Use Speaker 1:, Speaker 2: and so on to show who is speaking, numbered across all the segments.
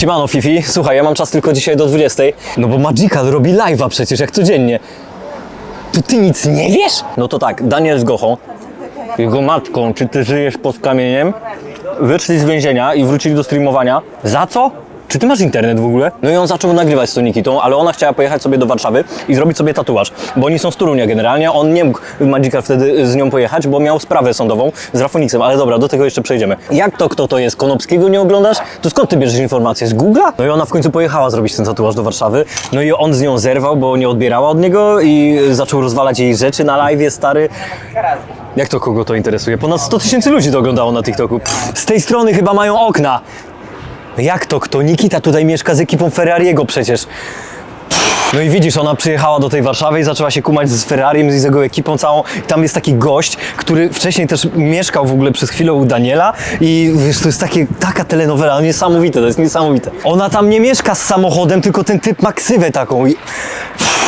Speaker 1: Siemano Fifi, słuchaj, ja mam czas tylko dzisiaj do 20. No bo Magical robi live'a przecież, jak codziennie. To ty nic nie wiesz? No to tak, Daniel z Gochą, jego matką, czy ty żyjesz pod kamieniem, wyszli z więzienia i wrócili do streamowania. Za co? Czy ty masz internet w ogóle? No i on zaczął nagrywać z tą Nikitą, ale ona chciała pojechać sobie do Warszawy i zrobić sobie tatuaż, bo oni są z Torunia generalnie, on nie mógł Magical wtedy z nią pojechać, bo miał sprawę sądową z Rafoniksem, ale dobra, do tego jeszcze przejdziemy. Jak to, kto to jest? Konopskiego nie oglądasz? To skąd ty bierzesz informacje? Z Google'a? No i ona w końcu pojechała zrobić ten tatuaż do Warszawy, no i on z nią zerwał, bo nie odbierała od niego i zaczął rozwalać jej rzeczy na live, stary. Jak to kogo to interesuje? Ponad 100 tysięcy ludzi to oglądało na TikToku. Z tej strony chyba mają okna. Jak to kto? Nikita tutaj mieszka z ekipą Ferrariego przecież. No i widzisz, ona przyjechała do tej Warszawy i zaczęła się kumać z Ferrariem i z jego ekipą całą. I tam jest taki gość, który wcześniej też mieszkał w ogóle przez chwilę u Daniela i wiesz, to jest takie, taka telenowela, no niesamowite, to jest niesamowite. Ona tam nie mieszka z samochodem, tylko ten typ ma ksywę taką i...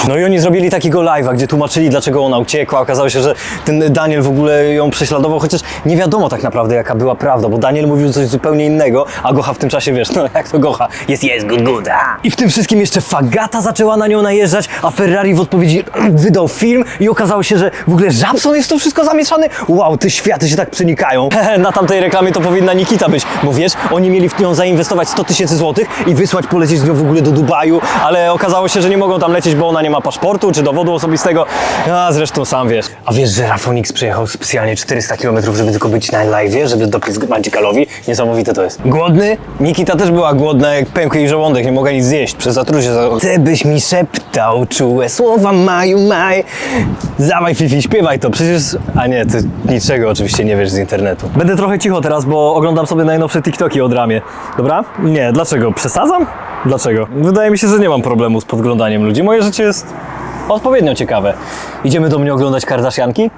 Speaker 1: No i oni zrobili takiego live'a, gdzie tłumaczyli, dlaczego ona uciekła. Okazało się, że ten Daniel w ogóle ją prześladował, chociaż nie wiadomo tak naprawdę, jaka była prawda, bo Daniel mówił coś zupełnie innego, a Gocha w tym czasie, wiesz, no jak to Gocha, jest, jest, good, good, a. I w tym wszystkim jeszcze Fagata zaczęła na nią najeżdżać, a Ferrari w odpowiedzi wydał film i okazało się, że w ogóle Żabson jest to wszystko zamieszany. Wow, te światy się tak przenikają. na tamtej reklamie to powinna Nikita być, bo wiesz, oni mieli w nią zainwestować 100 tysięcy złotych i wysłać, polecieć z nią w ogóle do Dubaju, ale okazało się, że nie mogą tam lecieć, bo ona nie ma paszportu czy dowodu osobistego. A zresztą sam wiesz. A wiesz, że Rafonix przyjechał specjalnie 400 km, żeby tylko być na live, żeby dopiec Magicalowi? Niesamowite to jest. Głodny? Nikita też była głodna, jak pękł jej żołądek, nie mogła nic zjeść przez zatrucie. Chcę byś mi szeptał czułe słowa maju maj. Zawaj Fifi, śpiewaj to, przecież... A nie, ty niczego oczywiście nie wiesz z internetu. Będę trochę cicho teraz, bo oglądam sobie najnowsze TikToki od Ramie. Dobra? Nie, dlaczego? Przesadzam? Dlaczego? Wydaje mi się, że nie mam problemu z podglądaniem ludzi. Moje życie jest odpowiednio ciekawe. Idziemy do mnie oglądać Kardashianki?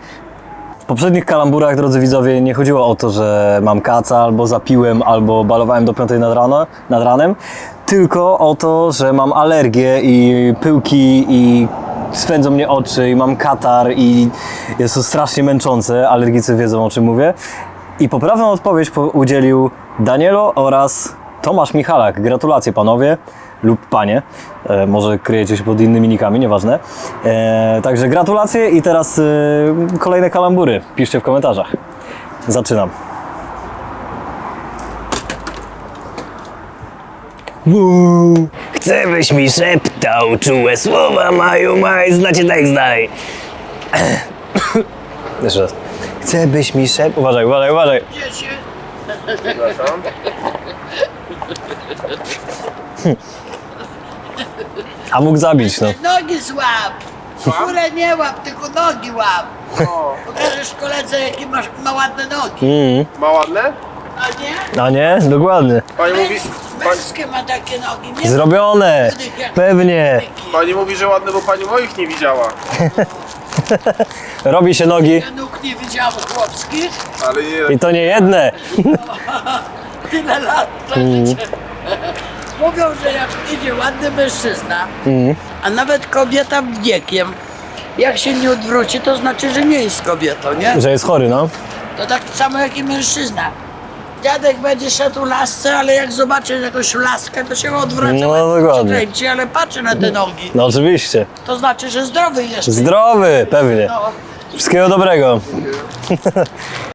Speaker 1: W poprzednich kalamburach, drodzy widzowie, nie chodziło o to, że mam kaca, albo zapiłem, albo balowałem do 5 nad, rano, nad ranem, tylko o to, że mam alergię i pyłki i swędzą mnie oczy i mam katar i jest to strasznie męczące, alergicy wiedzą o czym mówię. I poprawną odpowiedź po- udzielił Danielo oraz Tomasz Michalak. Gratulacje panowie lub panie. E, może kryjecie się pod innymi nikami, nieważne. E, także gratulacje i teraz e, kolejne kalambury. Piszcie w komentarzach. Zaczynam. Uuu, chcę byś mi szeptał czułe słowa maju maj, znacie tak znaj. Jeszcze raz. Chcę byś mi szeptał... Uważaj, uważaj, uważaj. A mógł zabić, no.
Speaker 2: Nogi złap! Górę nie łap, tylko nogi łap! Pokażesz koledze, jakie masz ma ładne nogi.
Speaker 3: Ma ładne?
Speaker 2: A nie?
Speaker 1: A nie? Dokładnie.
Speaker 3: Pani mówi, pani,
Speaker 2: Męskie ma takie nogi, nie?
Speaker 1: Zrobione! Pewnie.
Speaker 3: pani mówi, że ładne, bo pani moich nie widziała.
Speaker 1: Robi się nogi
Speaker 2: Ja nóg nie widziałem chłopskich.
Speaker 3: Ale nie,
Speaker 1: i to nie jedne.
Speaker 2: Tyle lat życie. Mówią, że jak idzie ładny mężczyzna, a nawet kobieta wiekiem, jak się nie odwróci, to znaczy, że nie jest kobietą, nie?
Speaker 1: Że jest chory, no.
Speaker 2: To tak samo jak i mężczyzna. Dziadek będzie szedł lasce, ale jak zobaczy jakąś laskę, to się odwraca.
Speaker 1: No,
Speaker 2: ładnie
Speaker 1: dokładnie.
Speaker 2: kręci, ale patrzy na te nogi.
Speaker 1: No oczywiście.
Speaker 2: To znaczy, że zdrowy jest.
Speaker 1: Zdrowy, pewnie.
Speaker 2: No.
Speaker 1: Wszystkiego dobrego.